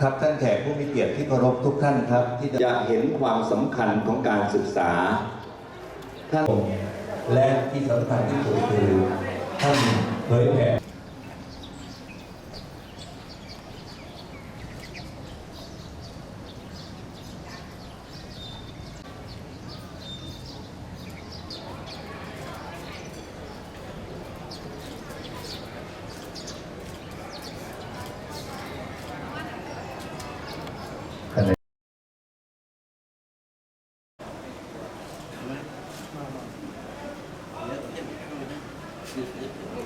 ครับท่านแขกผู้มีเกียรติที่เคารพทุกท่านครับ ที่จะเห็นความสำคัญของการศึกษา ท่านและที่สำคัญที่สุดคือท่านเผยแผ่ sniffing.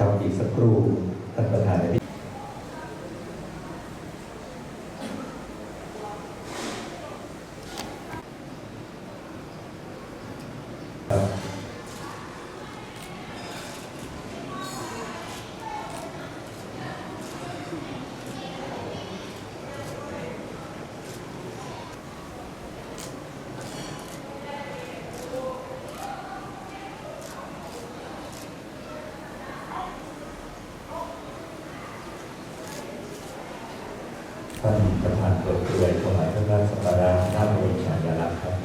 ครับอีกสักครู่ท่านประธาน ท่านประธานเปิดเผยถวายพระราชสักการะพระบรมฉายาลักษณ์ครับ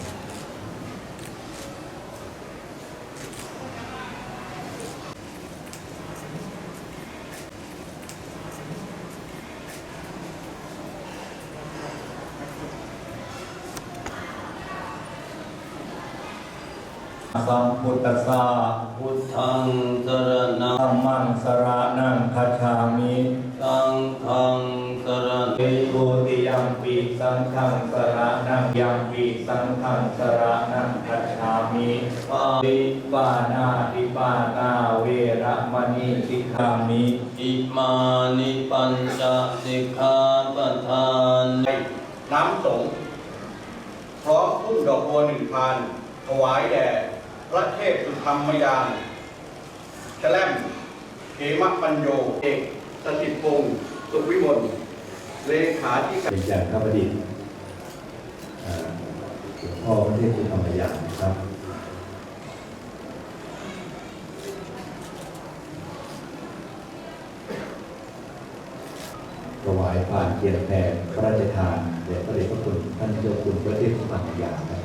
สัมพุทธัสสะพุทธังสรณังธัมมังสรนังคัจฉามิสังฆัง สรณังเอโกติยัมปีสังฆังสรนังยัมปีสังฆังสรนังคัจฉามิปาปิปานาติปานาเวระมณีสิกขามิอิมานิปัญจสิกขาปทานน้ำสงฆ์พร้อมพุ่มดอกบัวหนึ่งพานถวายแด่พระเทพสุธรรมยานแชล่มเขมปัญโยเอกสถิตพงศ์สุขวิมล เลขาธิการเป็นจากข้าพดิษฐ์หลวงพ่อพระเทพคุณธรรมยานนะครับถวายผ่านเกียรติแผ่พระราชทานแด่พระเดชพระคุณท่านเจ้าคุณพระเทพคุณธรรมยานนะครับ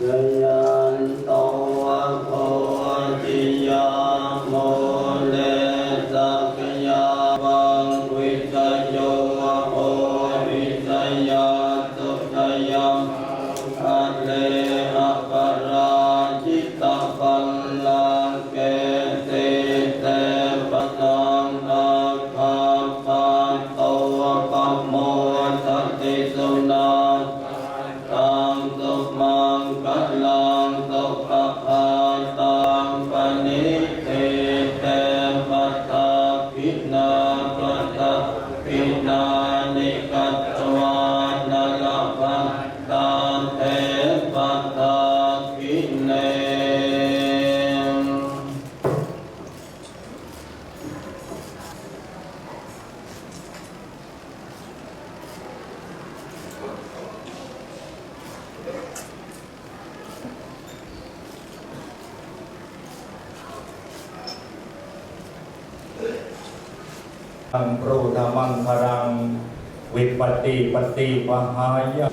สยั ปัตตา อังโปรธรรมังคารัง วิปติปฏิปหายะ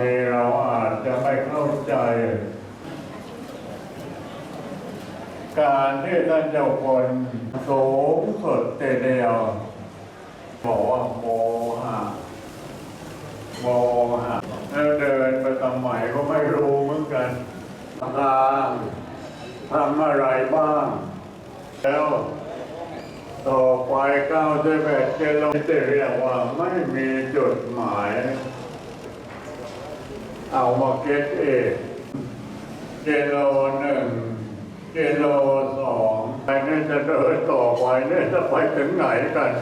ทีเราอาจจะไม่เข้าใจ การที่ท่านเจ้าคนสูงสุดเดียวบอกว่าโมหะโมหะแล้วเดินไปทำไมก็ไม่รู้เหมือนกันทางทำอะไรบ้าง แล้วต่อไปก้าวด้วยแบบเจโลที่เรียกว่าไม่มีจุดหมาย เอามาเก็ตเองเจโลหนึ่งเจโลสองไปนี่จะเดินต่อไปเนี่ยจะไปถึงไหนกัน